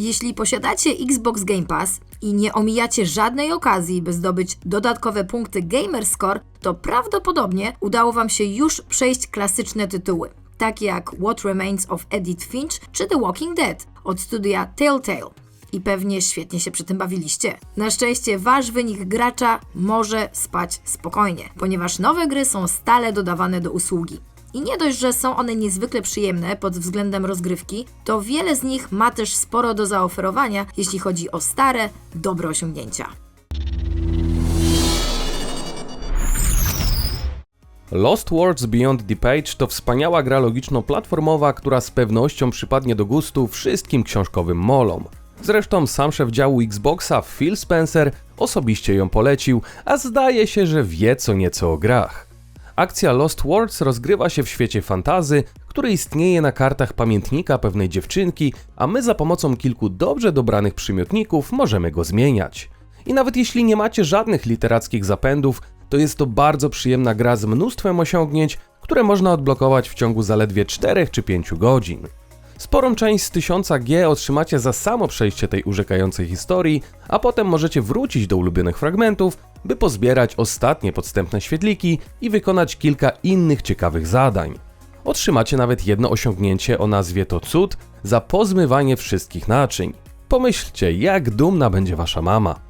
Jeśli posiadacie Xbox Game Pass i nie omijacie żadnej okazji, by zdobyć dodatkowe punkty Gamerscore, to prawdopodobnie udało Wam się już przejść klasyczne tytuły, takie jak What Remains of Edith Finch czy The Walking Dead od studia Telltale. I pewnie świetnie się przy tym bawiliście. Na szczęście wasz wynik gracza może spać spokojnie, ponieważ nowe gry są stale dodawane do usługi. I nie dość, że są one niezwykle przyjemne pod względem rozgrywki, to wiele z nich ma też sporo do zaoferowania, jeśli chodzi o stare, dobre osiągnięcia. Lost Words Beyond the Page to wspaniała gra logiczno-platformowa, która z pewnością przypadnie do gustu wszystkim książkowym molom. Zresztą sam szef działu Xboxa Phil Spencer osobiście ją polecił, a zdaje się, że wie co nieco o grach. Akcja Lost Words rozgrywa się w świecie fantazy, który istnieje na kartach pamiętnika pewnej dziewczynki, a my za pomocą kilku dobrze dobranych przymiotników możemy go zmieniać. I nawet jeśli nie macie żadnych literackich zapędów, to jest to bardzo przyjemna gra z mnóstwem osiągnięć, które można odblokować w ciągu zaledwie 4 czy 5 godzin. Sporą część z 1000G otrzymacie za samo przejście tej urzekającej historii, a potem możecie wrócić do ulubionych fragmentów, by pozbierać ostatnie podstępne świetliki i wykonać kilka innych ciekawych zadań. Otrzymacie nawet jedno osiągnięcie o nazwie To Cud za pozmywanie wszystkich naczyń. Pomyślcie, jak dumna będzie wasza mama.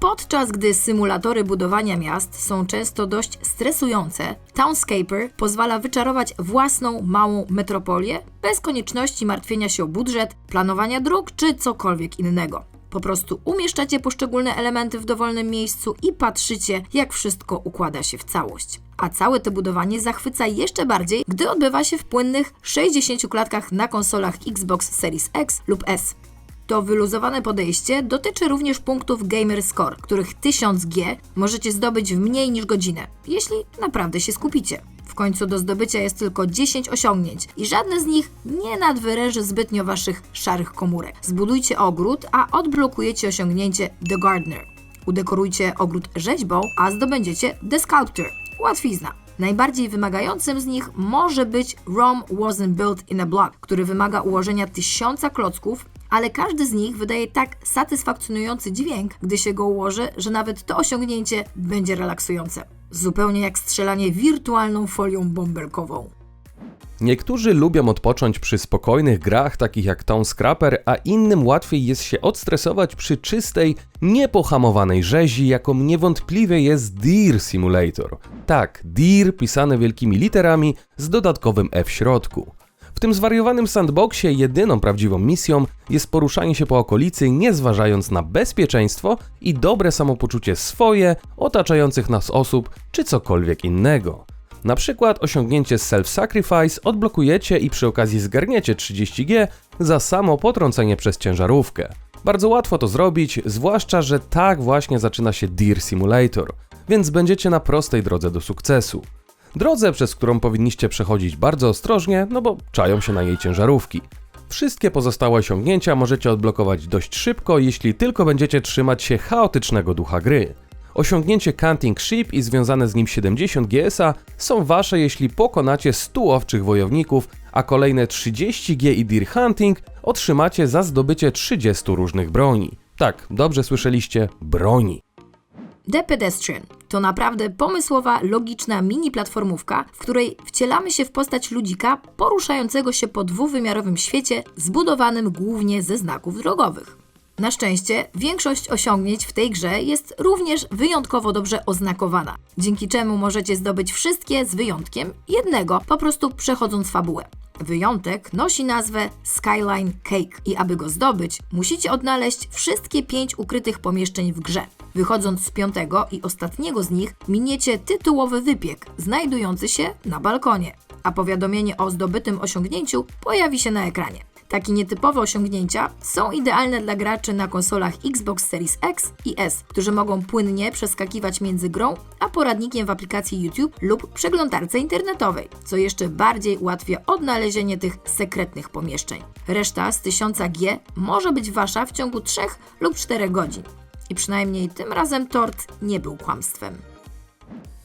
Podczas gdy symulatory budowania miast są często dość stresujące, Townscaper pozwala wyczarować własną małą metropolię bez konieczności martwienia się o budżet, planowania dróg czy cokolwiek innego. Po prostu umieszczacie poszczególne elementy w dowolnym miejscu i patrzycie, jak wszystko układa się w całość. A całe to budowanie zachwyca jeszcze bardziej, gdy odbywa się w płynnych 60 klatkach na konsolach Xbox Series X lub S. To wyluzowane podejście dotyczy również punktów Gamer Score, których 1000G możecie zdobyć w mniej niż godzinę, jeśli naprawdę się skupicie. W końcu do zdobycia jest tylko 10 osiągnięć i żadne z nich nie nadwyręży zbytnio waszych szarych komórek. Zbudujcie ogród, a odblokujecie osiągnięcie The Gardener. Udekorujcie ogród rzeźbą, a zdobędziecie The Sculptor. Łatwizna. Najbardziej wymagającym z nich może być Rome Wasn't Built in a Block, który wymaga ułożenia tysiąca klocków, ale każdy z nich wydaje tak satysfakcjonujący dźwięk, gdy się go ułoży, że nawet to osiągnięcie będzie relaksujące. Zupełnie jak strzelanie wirtualną folią bąbelkową. Niektórzy lubią odpocząć przy spokojnych grach takich jak Town Scrapper, a innym łatwiej jest się odstresować przy czystej, niepohamowanej rzezi, jaką niewątpliwie jest Deer Simulator. Tak, Deer pisane wielkimi literami z dodatkowym F w środku. W tym zwariowanym sandboxie jedyną prawdziwą misją jest poruszanie się po okolicy, nie zważając na bezpieczeństwo i dobre samopoczucie swoje, otaczających nas osób czy cokolwiek innego. Na przykład osiągnięcie self-sacrifice odblokujecie i przy okazji zgarniecie 30G za samo potrącenie przez ciężarówkę. Bardzo łatwo to zrobić, zwłaszcza, że tak właśnie zaczyna się Deer Simulator, więc będziecie na prostej drodze do sukcesu. Drodze, przez którą powinniście przechodzić bardzo ostrożnie, no bo czają się na jej ciężarówki. Wszystkie pozostałe osiągnięcia możecie odblokować dość szybko, jeśli tylko będziecie trzymać się chaotycznego ducha gry. Osiągnięcie Canting Ship i związane z nim 70 GSA są wasze, jeśli pokonacie 100 owczych wojowników, a kolejne 30 G i Deer Hunting otrzymacie za zdobycie 30 różnych broni. Tak, dobrze słyszeliście, broni. The Pedestrian to naprawdę pomysłowa, logiczna mini platformówka, w której wcielamy się w postać ludzika poruszającego się po dwuwymiarowym świecie zbudowanym głównie ze znaków drogowych. Na szczęście większość osiągnięć w tej grze jest również wyjątkowo dobrze oznakowana, dzięki czemu możecie zdobyć wszystkie z wyjątkiem jednego, po prostu przechodząc fabułę. Wyjątek nosi nazwę Skyline Cake i aby go zdobyć, musicie odnaleźć wszystkie pięć ukrytych pomieszczeń w grze. Wychodząc z piątego i ostatniego z nich, miniecie tytułowy wypiek, znajdujący się na balkonie, a powiadomienie o zdobytym osiągnięciu pojawi się na ekranie. Takie nietypowe osiągnięcia są idealne dla graczy na konsolach Xbox Series X i S, którzy mogą płynnie przeskakiwać między grą a poradnikiem w aplikacji YouTube lub przeglądarce internetowej, co jeszcze bardziej ułatwia odnalezienie tych sekretnych pomieszczeń. Reszta z 1000G może być wasza w ciągu 3 lub 4 godzin. I przynajmniej tym razem tort nie był kłamstwem.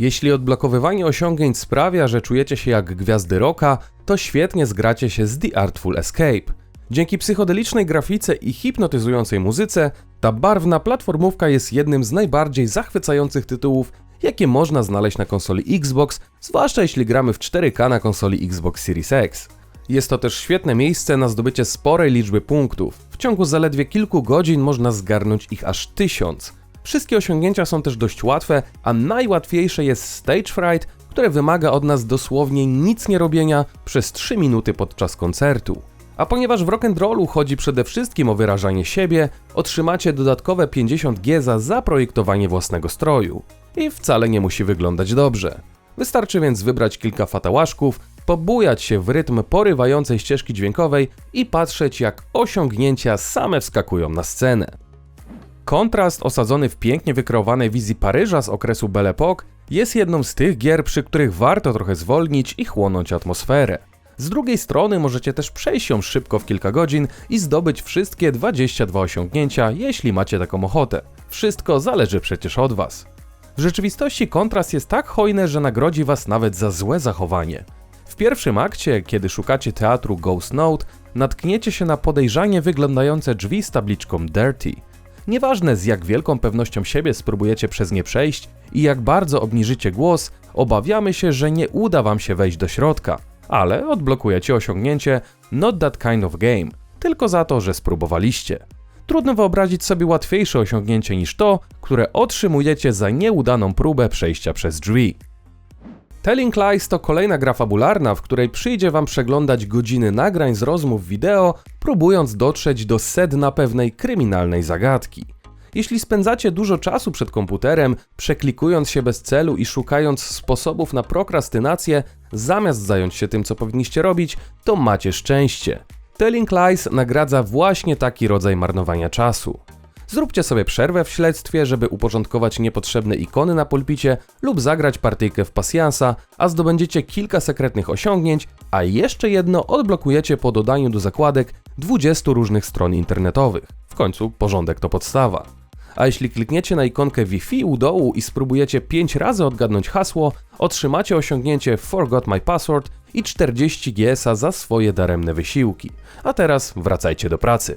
Jeśli odblokowywanie osiągnięć sprawia, że czujecie się jak gwiazdy rocka, to świetnie zgracie się z The Artful Escape. Dzięki psychodelicznej grafice i hipnotyzującej muzyce, ta barwna platformówka jest jednym z najbardziej zachwycających tytułów, jakie można znaleźć na konsoli Xbox, zwłaszcza jeśli gramy w 4K na konsoli Xbox Series X. Jest to też świetne miejsce na zdobycie sporej liczby punktów. W ciągu zaledwie kilku godzin można zgarnąć ich aż tysiąc. Wszystkie osiągnięcia są też dość łatwe, a najłatwiejsze jest Stage Fright, które wymaga od nas dosłownie nic nie robienia przez 3 minuty podczas koncertu. A ponieważ w rock'n'rollu chodzi przede wszystkim o wyrażanie siebie, otrzymacie dodatkowe 50G za zaprojektowanie własnego stroju. I wcale nie musi wyglądać dobrze. Wystarczy więc wybrać kilka fatałaszków, pobujać się w rytm porywającej ścieżki dźwiękowej i patrzeć jak osiągnięcia same wskakują na scenę. Kontrast osadzony w pięknie wykreowanej wizji Paryża z okresu Belle Époque jest jedną z tych gier, przy których warto trochę zwolnić i chłonąć atmosferę. Z drugiej strony możecie też przejść ją szybko w kilka godzin i zdobyć wszystkie 22 osiągnięcia, jeśli macie taką ochotę. Wszystko zależy przecież od Was. W rzeczywistości kontrast jest tak hojny, że nagrodzi Was nawet za złe zachowanie. W pierwszym akcie, kiedy szukacie teatru Ghost Note, natkniecie się na podejrzanie wyglądające drzwi z tabliczką Dirty. Nieważne z jak wielką pewnością siebie spróbujecie przez nie przejść i jak bardzo obniżycie głos, obawiamy się, że nie uda wam się wejść do środka, ale odblokujecie osiągnięcie Not That Kind of Game, tylko za to, że spróbowaliście. Trudno wyobrazić sobie łatwiejsze osiągnięcie niż to, które otrzymujecie za nieudaną próbę przejścia przez drzwi. Telling Lies to kolejna gra fabularna, w której przyjdzie wam przeglądać godziny nagrań z rozmów wideo, próbując dotrzeć do sedna pewnej kryminalnej zagadki. Jeśli spędzacie dużo czasu przed komputerem, przeklikując się bez celu i szukając sposobów na prokrastynację, zamiast zająć się tym, co powinniście robić, to macie szczęście. Telling Lies nagradza właśnie taki rodzaj marnowania czasu. Zróbcie sobie przerwę w śledztwie, żeby uporządkować niepotrzebne ikony na pulpicie lub zagrać partyjkę w pasjansa, a zdobędziecie kilka sekretnych osiągnięć, a jeszcze jedno odblokujecie po dodaniu do zakładek 20 różnych stron internetowych. W końcu porządek to podstawa. A jeśli klikniecie na ikonkę Wi-Fi u dołu i spróbujecie 5 razy odgadnąć hasło, otrzymacie osiągnięcie Forgot My Password i 40 GS-a za swoje daremne wysiłki. A teraz wracajcie do pracy.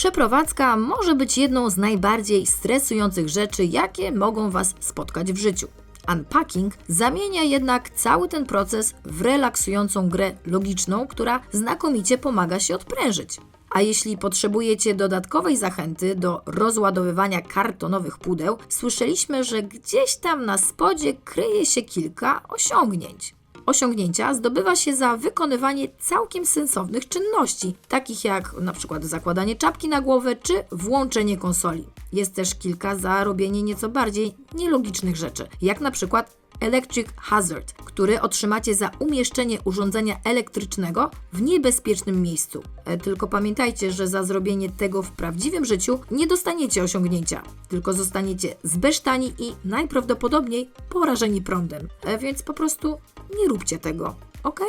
Przeprowadzka może być jedną z najbardziej stresujących rzeczy, jakie mogą Was spotkać w życiu. Unpacking zamienia jednak cały ten proces w relaksującą grę logiczną, która znakomicie pomaga się odprężyć. A jeśli potrzebujecie dodatkowej zachęty do rozładowywania kartonowych pudeł, słyszeliśmy, że gdzieś tam na spodzie kryje się kilka osiągnięć. Osiągnięcia zdobywa się za wykonywanie całkiem sensownych czynności, takich jak na przykład zakładanie czapki na głowę czy włączenie konsoli. Jest też kilka za robienie nieco bardziej nielogicznych rzeczy, jak na przykład Electric Hazard, który otrzymacie za umieszczenie urządzenia elektrycznego w niebezpiecznym miejscu. E, Tylko pamiętajcie, że za zrobienie tego w prawdziwym życiu nie dostaniecie osiągnięcia, tylko zostaniecie zbesztani i najprawdopodobniej porażeni prądem. E, Więc po prostu nie róbcie tego, ok?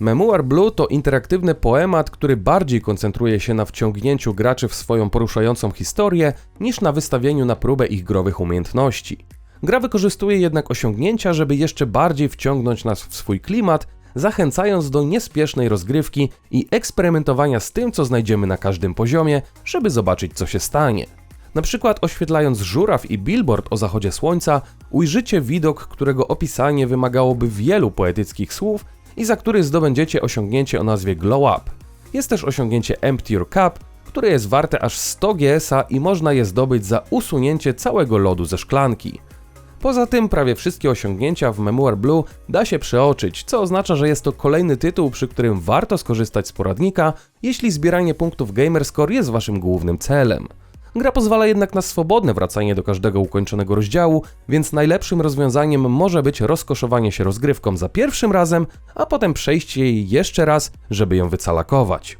Memoir Blue to interaktywny poemat, który bardziej koncentruje się na wciągnięciu graczy w swoją poruszającą historię, niż na wystawieniu na próbę ich growych umiejętności. Gra wykorzystuje jednak osiągnięcia, żeby jeszcze bardziej wciągnąć nas w swój klimat, zachęcając do niespiesznej rozgrywki i eksperymentowania z tym, co znajdziemy na każdym poziomie, żeby zobaczyć, co się stanie. Na przykład oświetlając żuraw i billboard o zachodzie słońca, ujrzycie widok, którego opisanie wymagałoby wielu poetyckich słów i za który zdobędziecie osiągnięcie o nazwie Glow Up. Jest też osiągnięcie Empty Your Cup, które jest warte aż 100 GS-a i można je zdobyć za usunięcie całego lodu ze szklanki. Poza tym prawie wszystkie osiągnięcia w Memoir Blue da się przeoczyć, co oznacza, że jest to kolejny tytuł, przy którym warto skorzystać z poradnika, jeśli zbieranie punktów Gamerscore jest waszym głównym celem. Gra pozwala jednak na swobodne wracanie do każdego ukończonego rozdziału, więc najlepszym rozwiązaniem może być rozkoszowanie się rozgrywką za pierwszym razem, a potem przejście jej jeszcze raz, żeby ją wycalakować.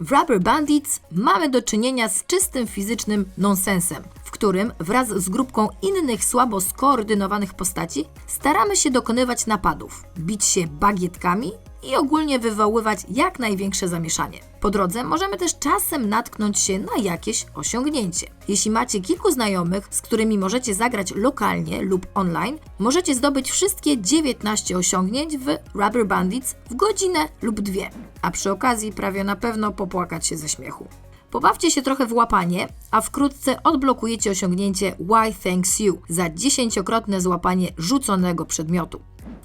W Rubber Bandits mamy do czynienia z czystym fizycznym nonsensem, w którym wraz z grupką innych słabo skoordynowanych postaci staramy się dokonywać napadów, bić się bagietkami i ogólnie wywoływać jak największe zamieszanie. Po drodze możemy też czasem natknąć się na jakieś osiągnięcie. Jeśli macie kilku znajomych, z którymi możecie zagrać lokalnie lub online, możecie zdobyć wszystkie 19 osiągnięć w Rubber Bandits w godzinę lub dwie, a przy okazji prawie na pewno popłakać się ze śmiechu. Pobawcie się trochę w łapanie, a wkrótce odblokujecie osiągnięcie Why Thanks You za dziesięciokrotne złapanie rzuconego przedmiotu.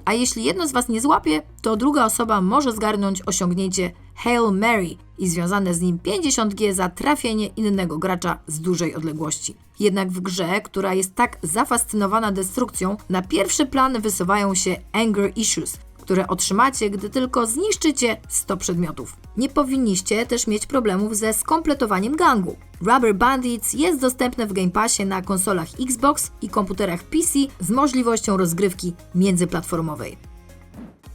A jeśli jedno z Was nie złapie, to druga osoba może zgarnąć osiągnięcie Hail Mary i związane z nim 50G za trafienie innego gracza z dużej odległości. Jednak w grze, która jest tak zafascynowana destrukcją, na pierwszy plan wysuwają się Anger Issues, które otrzymacie, gdy tylko zniszczycie 100 przedmiotów. Nie powinniście też mieć problemów ze skompletowaniem gangu. Rubber Bandits jest dostępne w Game Passie na konsolach Xbox i komputerach PC z możliwością rozgrywki międzyplatformowej.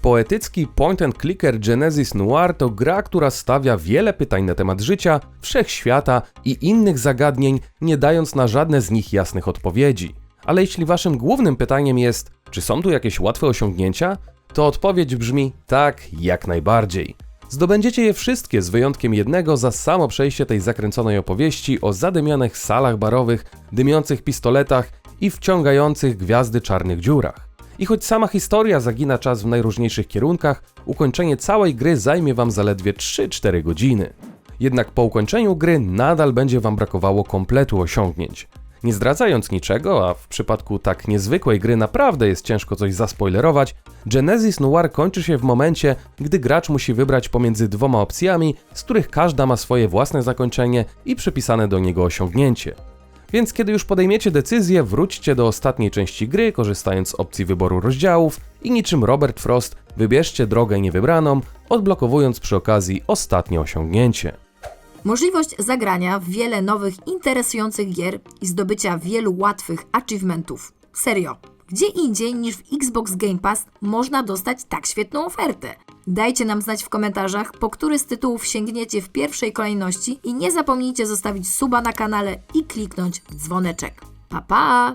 Poetycki point-and-clicker Genesis Noir to gra, która stawia wiele pytań na temat życia, wszechświata i innych zagadnień, nie dając na żadne z nich jasnych odpowiedzi. Ale jeśli waszym głównym pytaniem jest, czy są tu jakieś łatwe osiągnięcia, to odpowiedź brzmi tak, jak najbardziej. Zdobędziecie je wszystkie z wyjątkiem jednego za samo przejście tej zakręconej opowieści o zadymianych salach barowych, dymiących pistoletach i wciągających gwiazdy czarnych dziurach. I choć sama historia zagina czas w najróżniejszych kierunkach, ukończenie całej gry zajmie Wam zaledwie 3-4 godziny. Jednak po ukończeniu gry nadal będzie Wam brakowało kompletu osiągnięć. Nie zdradzając niczego, a w przypadku tak niezwykłej gry naprawdę jest ciężko coś zaspoilerować, Genesis Noir kończy się w momencie, gdy gracz musi wybrać pomiędzy dwoma opcjami, z których każda ma swoje własne zakończenie i przypisane do niego osiągnięcie. Więc kiedy już podejmiecie decyzję, wróćcie do ostatniej części gry, korzystając z opcji wyboru rozdziałów i niczym Robert Frost wybierzcie drogę niewybraną, odblokowując przy okazji ostatnie osiągnięcie. Możliwość zagrania w wiele nowych, interesujących gier i zdobycia wielu łatwych achievementów. Serio, gdzie indziej niż w Xbox Game Pass można dostać tak świetną ofertę? Dajcie nam znać w komentarzach, po który z tytułów sięgniecie w pierwszej kolejności i nie zapomnijcie zostawić suba na kanale i kliknąć w dzwoneczek. Pa pa!